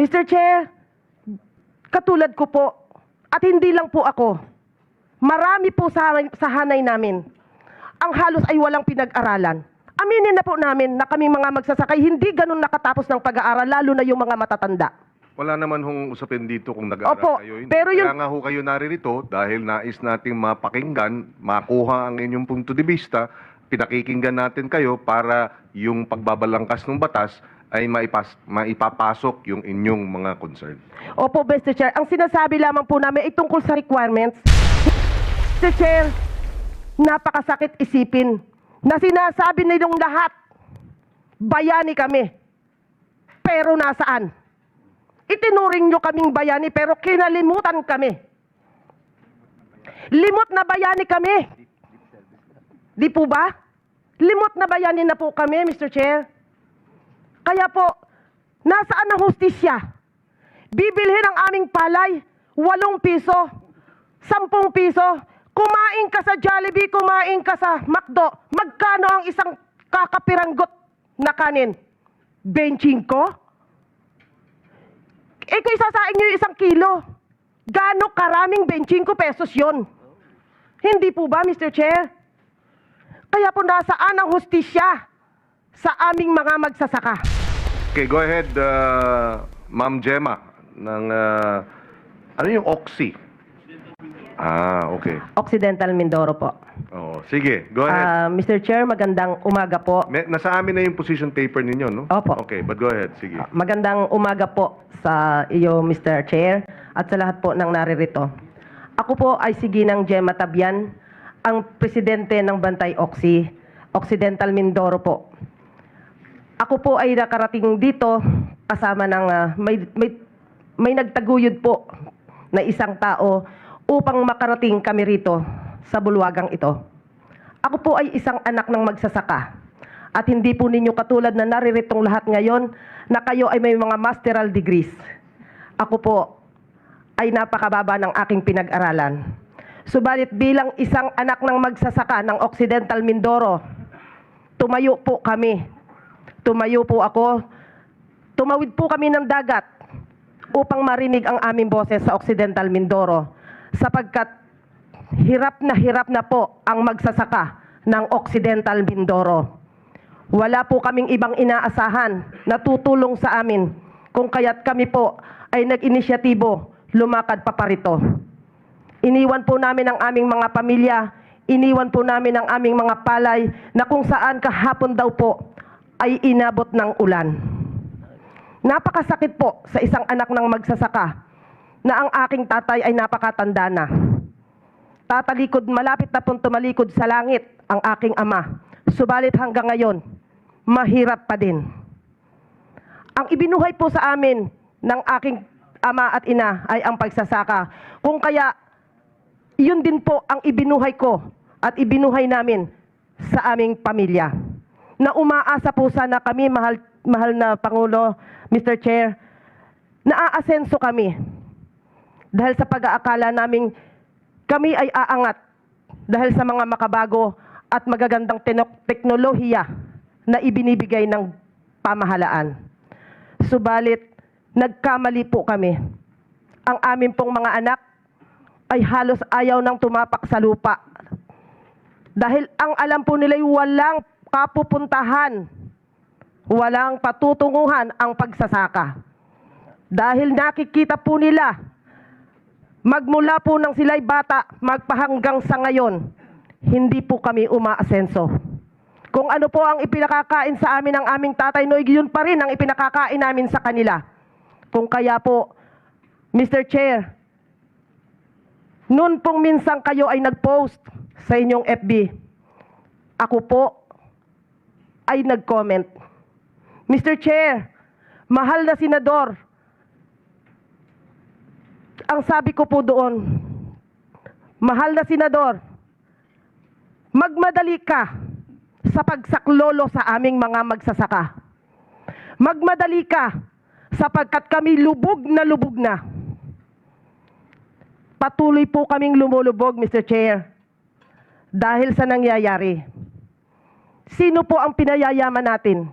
Mr. Chair, katulad ko po, at hindi lang po ako, marami po sa, sa hanay namin, ang halos ay walang pinag-aralan. Aminin na po namin na kami mga magsasakay, hindi ganun nakatapos ng pag-aaral, lalo na yung mga matatanda. Wala naman hong usapin dito kung nag-aaral Opo, kayo. Hindi. pero yung- Kaya nga ho kayo naririto dahil nais nating mapakinggan, makuha ang inyong punto de vista, pinakikinggan natin kayo para yung pagbabalangkas ng batas ay maipas, maipapasok yung inyong mga concern. Opo, Mr. Chair. Ang sinasabi lamang po namin ay tungkol sa requirements. Mr. Chair, napakasakit isipin na sinasabi nilang lahat, bayani kami. Pero nasaan? Itinuring nyo kaming bayani pero kinalimutan kami. Limot na bayani kami. Di po ba? Limot na bayani na po kami, Mr. Chair. Kaya po, nasaan ang hustisya? Bibilhin ang aming palay, walong piso, sampung piso. Kumain ka sa Jollibee, kumain ka sa McDo. Magkano ang isang kakapiranggot na kanin? 25? Eh kung isasain isang kilo, gaano karaming 25 pesos yon? Hindi po ba, Mr. Chair? Kaya po nasaan ang hustisya sa aming mga magsasaka? Okay, go ahead, uh, Ma'am Gemma, ng, uh, ano yung Oxy? Ah, okay. Occidental Mindoro po. Oh, sige, go ahead. Ah, Mr. Chair, magandang umaga po. May, nasa amin na yung position paper ninyo, no? Opo. Okay, but go ahead, sige. Magandang umaga po sa iyo, Mr. Chair, at sa lahat po ng naririto. Ako po ay si Ginang Gemma Tabian, ang presidente ng Bantay Oxy, Occidental Mindoro po. Ako po ay nakarating dito kasama ng ah, may, may, may nagtaguyod po na isang tao upang makarating kami rito sa bulwagang ito. Ako po ay isang anak ng magsasaka. At hindi po ninyo katulad na nariritong lahat ngayon na kayo ay may mga masteral degrees. Ako po ay napakababa ng aking pinag-aralan. Subalit bilang isang anak ng magsasaka ng Occidental Mindoro, tumayo po kami. Tumayo po ako. Tumawid po kami ng dagat upang marinig ang aming boses sa Occidental Mindoro sapagkat hirap na hirap na po ang magsasaka ng Occidental Mindoro. Wala po kaming ibang inaasahan na tutulong sa amin kung kaya't kami po ay nag-inisyatibo lumakad pa parito. Iniwan po namin ang aming mga pamilya, iniwan po namin ang aming mga palay na kung saan kahapon daw po ay inabot ng ulan. Napakasakit po sa isang anak ng magsasaka na ang aking tatay ay napakatanda na. Tatalikod, malapit na pong tumalikod sa langit ang aking ama. Subalit hanggang ngayon, mahirap pa din. Ang ibinuhay po sa amin ng aking ama at ina ay ang pagsasaka. Kung kaya, yun din po ang ibinuhay ko at ibinuhay namin sa aming pamilya. Na umaasa po sana kami, mahal, mahal na Pangulo, Mr. Chair, naaasenso kami dahil sa pag-aakala naming kami ay aangat dahil sa mga makabago at magagandang teknolohiya na ibinibigay ng pamahalaan. Subalit, nagkamali po kami. Ang amin pong mga anak ay halos ayaw nang tumapak sa lupa. Dahil ang alam po nila ay walang kapupuntahan, walang patutunguhan ang pagsasaka. Dahil nakikita po nila Magmula po nang sila'y bata, magpahanggang sa ngayon, hindi po kami umaasenso. Kung ano po ang ipinakakain sa amin ng aming tatay, no, yun pa rin ang ipinakakain namin sa kanila. Kung kaya po, Mr. Chair, noon pong minsan kayo ay nag-post sa inyong FB, ako po ay nag-comment. Mr. Chair, mahal na senador, ang sabi ko po doon, mahal na senador, magmadali ka sa pagsaklolo sa aming mga magsasaka. Magmadali ka sapagkat kami lubog na lubog na. Patuloy po kaming lumulubog, Mr. Chair, dahil sa nangyayari. Sino po ang pinayayaman natin?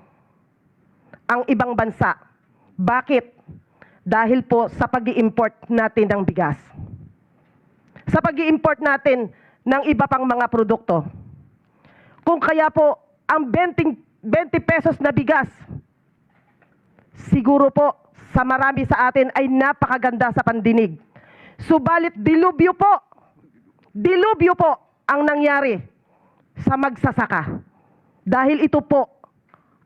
Ang ibang bansa. Bakit? dahil po sa pag import natin ng bigas. Sa pag import natin ng iba pang mga produkto. Kung kaya po ang 20, 20 pesos na bigas, siguro po sa marami sa atin ay napakaganda sa pandinig. Subalit dilubyo po, dilubyo po ang nangyari sa magsasaka. Dahil ito po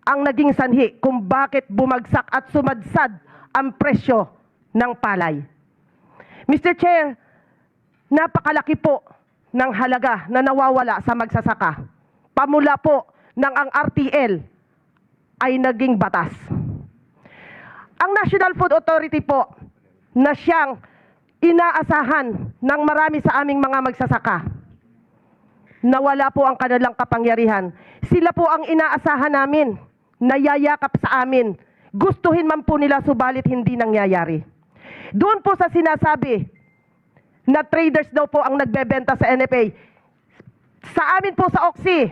ang naging sanhi kung bakit bumagsak at sumadsad ang presyo ng palay. Mr. Chair, napakalaki po ng halaga na nawawala sa magsasaka. Pamula po ng ang RTL ay naging batas. Ang National Food Authority po na siyang inaasahan ng marami sa aming mga magsasaka nawala po ang kanilang kapangyarihan. Sila po ang inaasahan namin, nayayakap sa amin. Gustuhin man po nila subalit hindi nangyayari. Doon po sa sinasabi na traders daw po ang nagbebenta sa NFA. Sa amin po sa Oxy,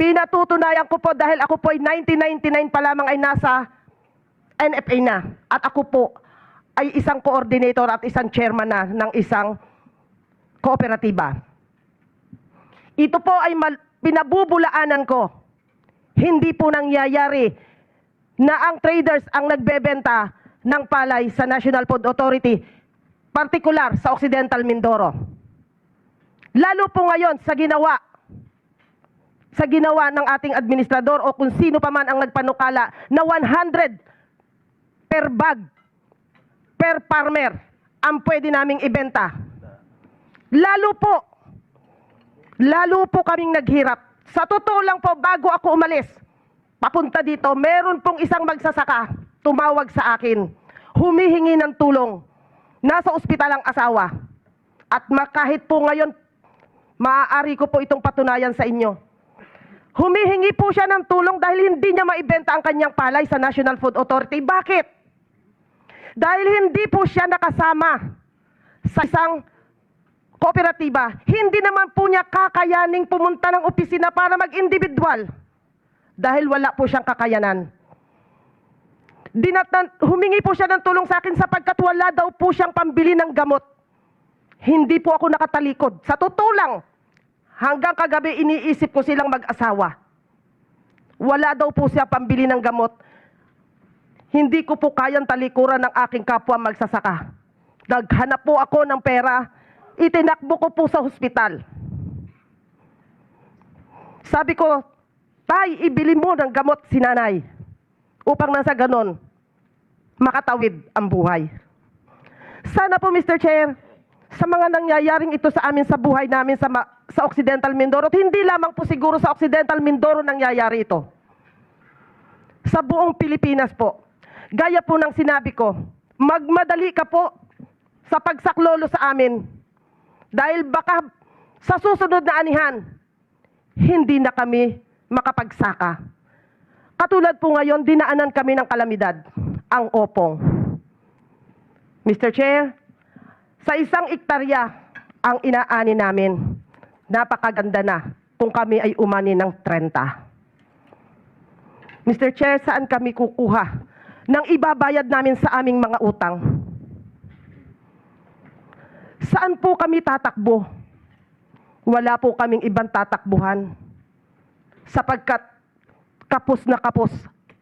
pinatutunayan ko po dahil ako po ay 1999 pa lamang ay nasa NFA na. At ako po ay isang coordinator at isang chairman na ng isang kooperatiba. Ito po ay pinabubulaanan ko. Hindi po nangyayari na ang traders ang nagbebenta ng palay sa National Food Authority, partikular sa Occidental Mindoro. Lalo po ngayon sa ginawa sa ginawa ng ating administrador o kung sino pa man ang nagpanukala na 100 per bag per farmer ang pwede naming ibenta. Lalo po Lalo po kaming naghirap. Sa totoo lang po, bago ako umalis, papunta dito, meron pong isang magsasaka tumawag sa akin. Humihingi ng tulong. Nasa ospital ang asawa. At ma- kahit po ngayon, maaari ko po itong patunayan sa inyo. Humihingi po siya ng tulong dahil hindi niya maibenta ang kanyang palay sa National Food Authority. Bakit? Dahil hindi po siya nakasama sa isang kooperatiba, hindi naman po niya kakayaning pumunta ng opisina para mag-individual. Dahil wala po siyang kakayanan. Dinatan, humingi po siya ng tulong sa akin sapagkat wala daw po siyang pambili ng gamot. Hindi po ako nakatalikod. Sa totoo lang, hanggang kagabi iniisip ko silang mag-asawa. Wala daw po siya pambili ng gamot. Hindi ko po kayang talikuran ng aking kapwa magsasaka. Naghanap po ako ng pera, itinakbo ko po sa hospital. Sabi ko, Tay, ibili mo ng gamot si nanay upang nasa ganon makatawid ang buhay. Sana po, Mr. Chair, sa mga nangyayaring ito sa amin sa buhay namin sa, sa Occidental Mindoro, at hindi lamang po siguro sa Occidental Mindoro nangyayari ito. Sa buong Pilipinas po. Gaya po ng sinabi ko, magmadali ka po sa pagsaklolo sa amin. Dahil baka sa susunod na anihan, hindi na kami makapagsaka. Katulad po ngayon, dinaanan kami ng kalamidad, ang opong. Mr. Chair, sa isang iktarya ang inaani namin, napakaganda na kung kami ay umani ng 30. Mr. Chair, saan kami kukuha ng ibabayad namin sa aming mga utang? Saan po kami tatakbo? Wala po kaming ibang tatakbuhan. Sapagkat kapos na kapos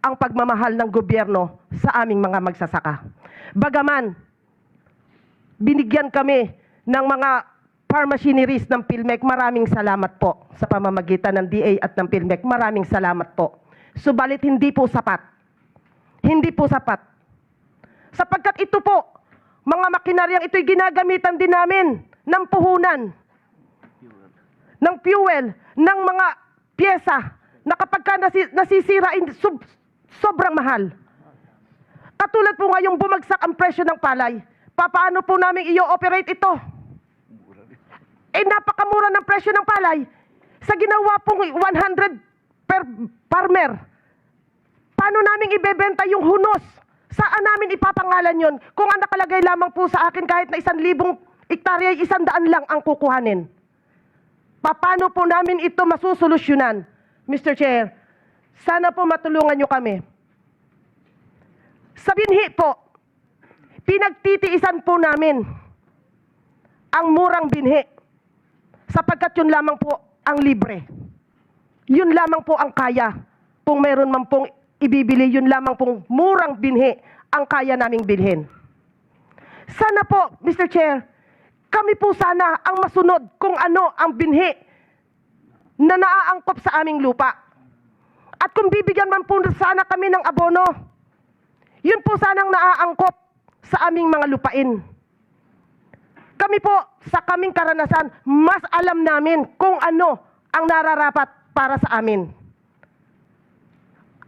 ang pagmamahal ng gobyerno sa aming mga magsasaka. Bagaman, binigyan kami ng mga farm machineries ng PhilMec. Maraming salamat po sa pamamagitan ng DA at ng PhilMec. Maraming salamat po. Subalit hindi po sapat. Hindi po sapat. Sapagkat ito po, mga makinaryang ito'y ginagamitan din namin ng puhunan, ng fuel, ng mga pyesa na kapag ka nasi, nasisira, sob- sobrang mahal. Katulad po ngayong bumagsak ang presyo ng palay, papaano po namin i-operate ito? Eh napakamura ng presyo ng palay. Sa ginawa pong 100 per farmer, paano namin ibebenta yung hunos? Saan namin ipapangalan yon? Kung ang nakalagay lamang po sa akin kahit na isang libong ektarya, isang daan lang ang kukuhanin. Paano po namin ito masusolusyonan? Mr. Chair, sana po matulungan nyo kami. Sa binhi po, pinagtitiisan po namin ang murang binhi sapagkat yun lamang po ang libre. Yun lamang po ang kaya. Kung meron man pong ibibili, yun lamang pong murang binhi ang kaya naming bilhin. Sana po, Mr. Chair, kami po sana ang masunod kung ano ang binhi na naaangkop sa aming lupa. At kung bibigyan man po sana kami ng abono, yun po sanang naaangkop sa aming mga lupain. Kami po, sa kaming karanasan, mas alam namin kung ano ang nararapat para sa amin.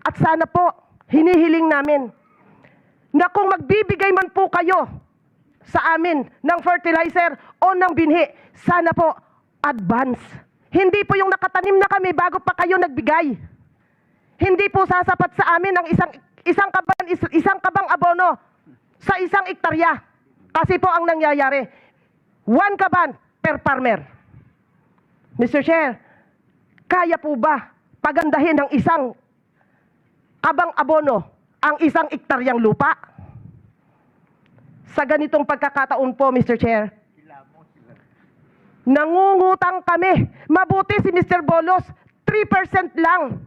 At sana po, hinihiling namin na kung magbibigay man po kayo sa amin ng fertilizer o ng binhi, sana po advance. Hindi po yung nakatanim na kami bago pa kayo nagbigay. Hindi po sasapat sa amin ang isang isang kaban is- isang kabang abono sa isang ektarya. Kasi po ang nangyayari, one kaban per farmer. Mr. Chair, kaya po ba pagandahin ng isang kabang abono ang isang ektaryang lupa? Sa ganitong pagkakataon po, Mr. Chair, nangungutang kami. Mabuti si Mr. Bolos, 3% lang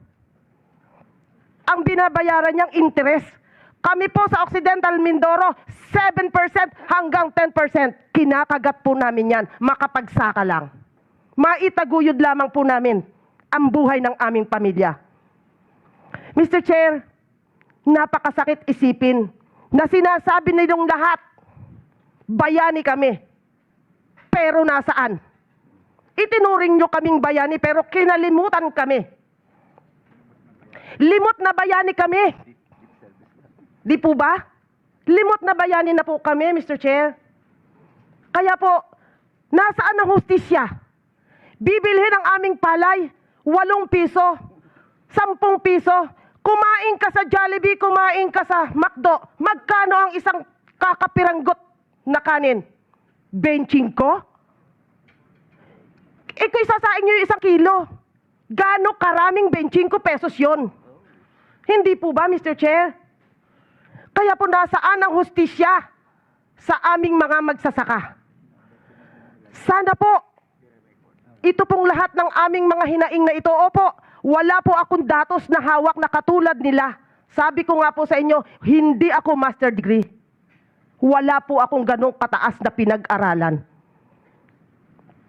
ang binabayaran niyang interest. Kami po sa Occidental Mindoro, 7% hanggang 10%. Kinakagat po namin yan, makapagsaka lang. Maitaguyod lamang po namin ang buhay ng aming pamilya. Mr. Chair, napakasakit isipin na sinasabi nilang lahat, bayani kami. Pero nasaan? Itinuring nyo kaming bayani pero kinalimutan kami. Limot na bayani kami. Di po ba? Limot na bayani na po kami, Mr. Chair. Kaya po, nasaan ang hustisya? Bibilhin ang aming palay, walong piso, sampung piso. Kumain ka sa Jollibee, kumain ka sa McDo. Magkano ang isang kakapiranggot na kanin? Benching ko? Ikaw isasain nyo yung isang kilo. Gano karaming 25 pesos yon? Hindi po ba, Mr. Chair? Kaya po nasaan ang hustisya sa aming mga magsasaka? Sana po, ito pong lahat ng aming mga hinaing na ito, opo, wala po akong datos na hawak na katulad nila. Sabi ko nga po sa inyo, hindi ako master degree. Wala po akong ganong kataas na pinag-aralan.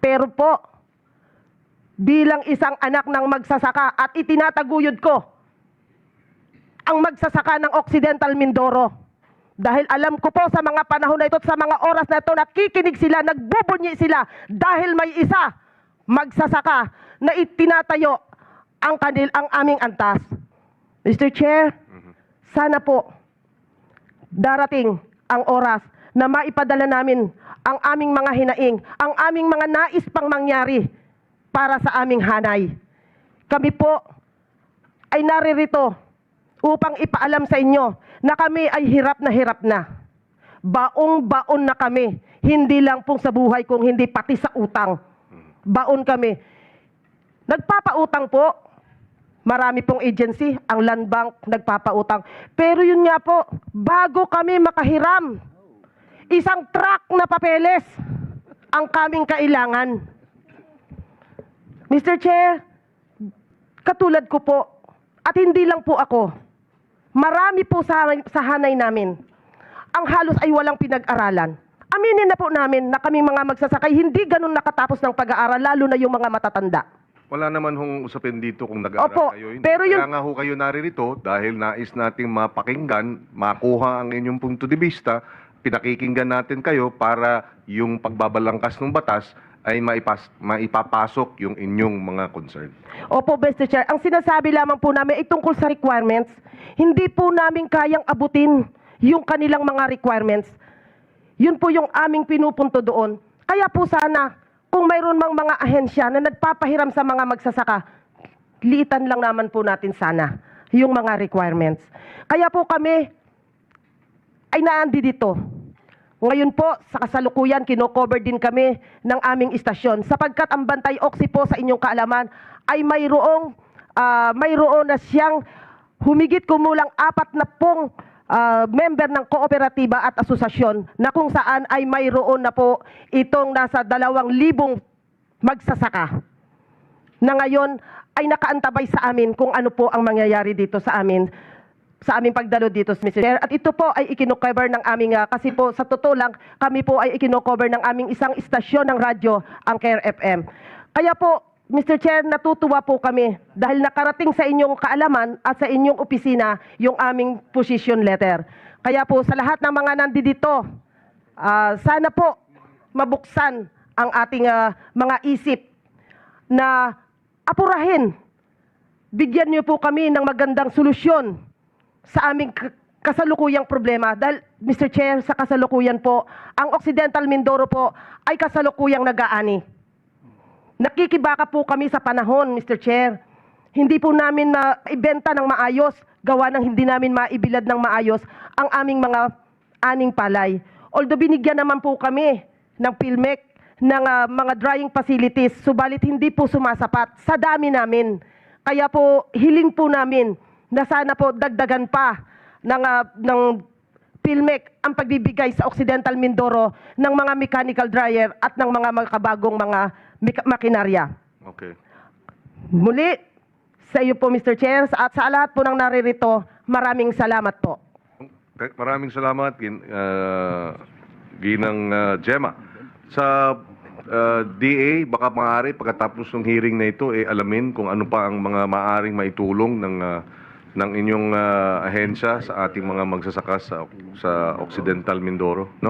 Pero po, bilang isang anak ng magsasaka at itinataguyod ko ang magsasaka ng Occidental Mindoro. Dahil alam ko po sa mga panahon na ito at sa mga oras na ito, nakikinig sila, nagbubunyi sila dahil may isa magsasaka na itinatayo ang kanil ang aming antas. Mr. Chair, sana po darating ang oras na maipadala namin ang aming mga hinaing, ang aming mga nais pang mangyari para sa aming hanay. Kami po ay naririto upang ipaalam sa inyo na kami ay hirap na hirap na. Baong-baon na kami. Hindi lang pong sa buhay kung hindi pati sa utang. Baon kami. Nagpapautang po. Marami pong agency, ang Land Bank nagpapautang. Pero yun nga po, bago kami makahiram, isang truck na papeles ang kaming kailangan. Mr. Chair, katulad ko po, at hindi lang po ako, marami po sa, sa hanay namin, ang halos ay walang pinag-aralan. Aminin na po namin na kami mga magsasakay, hindi ganun nakatapos ng pag-aaral, lalo na yung mga matatanda. Wala naman hong usapin dito kung nag-aaral Opo, kayo. Hindi. pero yun- Kaya nga ho kayo naririto dahil nais nating mapakinggan, makuha ang inyong punto de vista, pinakikinggan natin kayo para yung pagbabalangkas ng batas ay maipas, maipapasok yung inyong mga concern. Opo, Mr. Chair. Ang sinasabi lamang po namin ay tungkol sa requirements. Hindi po namin kayang abutin yung kanilang mga requirements. Yun po yung aming pinupunto doon. Kaya po sana, kung mayroon mang mga ahensya na nagpapahiram sa mga magsasaka, liitan lang naman po natin sana yung mga requirements. Kaya po kami ay naandi dito. Ngayon po, sa kasalukuyan, kinocover din kami ng aming istasyon sapagkat ang Bantay Oxy po sa inyong kaalaman ay mayroong, ah, mayroon na siyang humigit kumulang apat na pong ah, member ng kooperatiba at asosasyon na kung saan ay mayroon na po itong nasa dalawang libong magsasaka na ngayon ay nakaantabay sa amin kung ano po ang mangyayari dito sa amin sa aming pagdalo dito, Mr. Chair. At ito po ay ikinocover ng aming, ah, kasi po sa totoo lang, kami po ay ikinocover ng aming isang istasyon ng radyo, ang Care FM. Kaya po, Mr. Chair, natutuwa po kami dahil nakarating sa inyong kaalaman at sa inyong opisina yung aming position letter. Kaya po sa lahat ng mga nandito, ah, sana po mabuksan ang ating ah, mga isip na apurahin. Bigyan niyo po kami ng magandang solusyon sa aming kasalukuyang problema. Dahil, Mr. Chair, sa kasalukuyan po, ang Occidental Mindoro po ay kasalukuyang nag-aani. Nakikibaka po kami sa panahon, Mr. Chair. Hindi po namin maibenta ng maayos, gawa ng hindi namin maibilad ng maayos ang aming mga aning palay. Although binigyan naman po kami ng PhilMec, ng ah, mga drying facilities, subalit hindi po sumasapat sa dami namin. Kaya po, hiling po namin na sana po dagdagan pa ng, ah, ng PhilMec ang pagbibigay sa Occidental Mindoro ng mga mechanical dryer at ng mga makabagong mga makinarya. Okay. Muli, sa iyo po Mr. Chair at sa lahat po ng naririto, maraming salamat po. Maraming salamat, Gin, ah, Ginang ah, Gemma. Sa ah, DA, baka maaari pagkatapos ng hearing na ito, eh, alamin kung ano pa ang mga maaring maitulong ng ah, ng inyong ah, ahensya sa ating mga magsasaka sa, sa Occidental Mindoro. No?